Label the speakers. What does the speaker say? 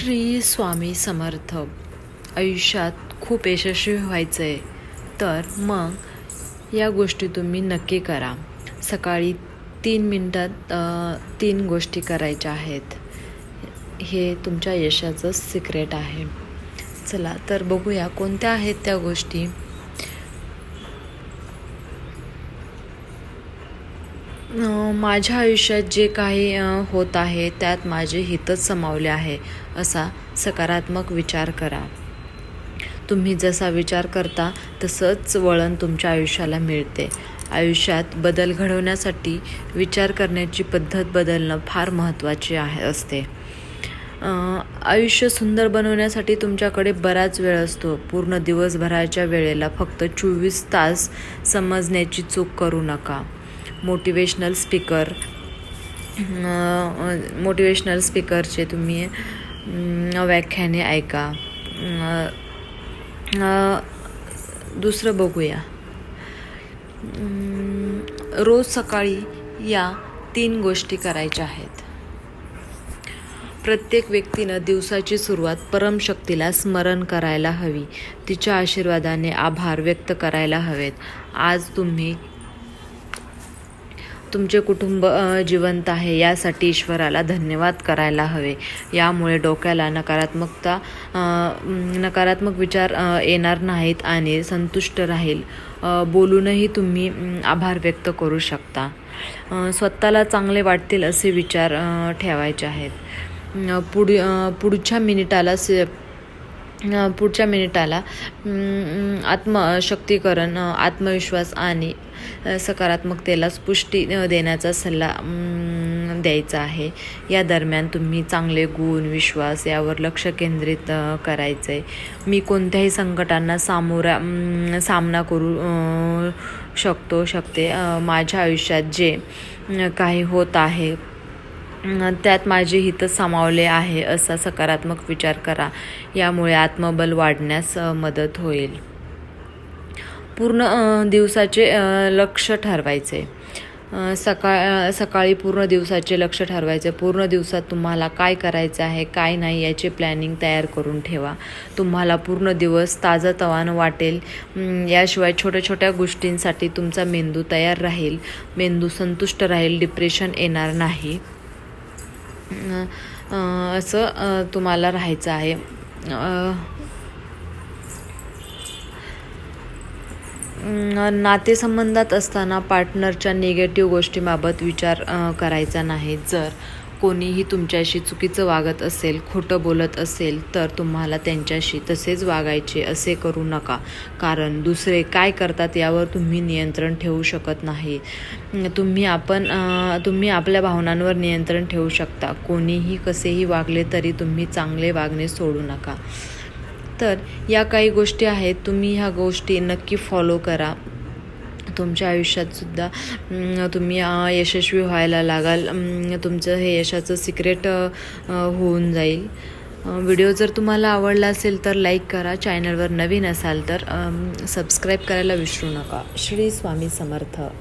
Speaker 1: श्री स्वामी समर्थ. आयुष्यात खूप यशस्वी व्हायचं आहे तर मग या गोष्टी तुम्ही नक्की करा. सकाळी तीन मिनटात तीन गोष्टी करायच्या आहेत. हे तुमच्या यशाचं सिक्रेट आहे. चला तर बघूया कोणत्या आहेत त्या गोष्टी. माझ्या आयुष्यात जे काही होत आहे त्यात माझे हितच समावले आहे असा सकारात्मक विचार करा. तुम्ही जसा विचार करता तसंच वळण तुमच्या आयुष्याला मिळते. आयुष्यात बदल घडवण्यासाठी विचार करण्याची पद्धत बदलणं फार महत्त्वाचे आहे असते. आयुष्य सुंदर बनवण्यासाठी तुमच्याकडे बराच वेळ असतो. पूर्ण दिवसभराच्या वेळेला फक्त चोवीस तास समजण्याची चूक करू नका. मोटिवेशनल स्पीकर मोटिवेशनल स्पीकरचे तुम्ही व्याख्याने ऐका. दुसरं बघूया. रोज सकाळी या तीन गोष्टी करायच्या आहेत. प्रत्येक व्यक्तीनं दिवसाची सुरुवात परमशक्तीला स्मरण करायला हवी. तिच्या आशीर्वादाने आभार व्यक्त करायला हवेत. आज तुम्ही तुमचे कुटुंब जिवंत आहे यासाठी ईश्वराला धन्यवाद करायला हवे. यामुळे डोक्याला नकारात्मकता नकारात्मक विचार येणार नाहीत आणि संतुष्ट राहील. बोलूनही तुम्ही आभार व्यक्त करू शकता. स्वतःला चांगले वाटतील असे विचार ठेवायचे आहेत. पुढ पुढच्या मिनिटाला से पुढच्या मिनिटाला आत्मशक्तीकरण आत्मविश्वास आणि सकारात्मकतेलाच सकारात्मकतेला पुष्टी देण्याचा सल्ला द्यायचा आहे. या दरम्यान तुम्ही चांगले गुण विश्वास यावर लक्ष केंद्रित करायचं आहे मी कोणत्याही संकटांना सामोरा सामना करू शकतो शकते. माझ्या आयुष्यात जे काही होत आहे त्यात माझे हित सामावले आहे असा सकारात्मक विचार करा. यामुळे आत्मबल वाढण्यास मदत होईल. पूर्ण दिवसाचे लक्ष ठरवायचे. सकाळ सकाळी पूर्ण दिवसाचे लक्ष ठरवायचे. पूर्ण दिवसात तुम्हाला काय करायचं आहे काय नाही याचे प्लॅनिंग तयार करून ठेवा. तुम्हाला पूर्ण दिवस ताजंतवानं वाटेल. याशिवाय छोट्या छोट्या गोष्टींसाठी तुमचा मेंदू तयार राहील. मेंदू संतुष्ट राहील डिप्रेशन येणार नाही. असं तुम्हाला राहायचं आहे. नातेसंबंधात असताना पार्टनरच्या निगेटिव्ह गोष्टीबाबत विचार करायचा नाही. जर कोणीही तुमच्याशी चुकीचं वागत असेल खोटं बोलत असेल तर तुम्हाला त्यांच्याशी तसेच वागायचे असे करू नका. कारण दुसरे काय करतात यावर तुम्ही नियंत्रण ठेवू शकत नाही. तुम्ही आपण तुम्ही आपल्या भावनांवर नियंत्रण ठेवू शकता. कोणीही कसेही वागले तरी तुम्ही चांगले वागणे सोडू नका. तर या काही गोष्टी आहेत तुम्ही ह्या गोष्टी नक्की फॉलो करा. तुमच्या आयुष्यात सुद्धा तुम्ही यशस्वी व्हायला लागाल. तुमचं हे यशाचं सिक्रेट होऊन जाईल. व्हिडिओ जर तुम्हाला आवडला असेल तर लाईक करा. चॅनलवर नवीन असाल तर सबस्क्राईब करायला विसरू नका. श्री स्वामी समर्थ.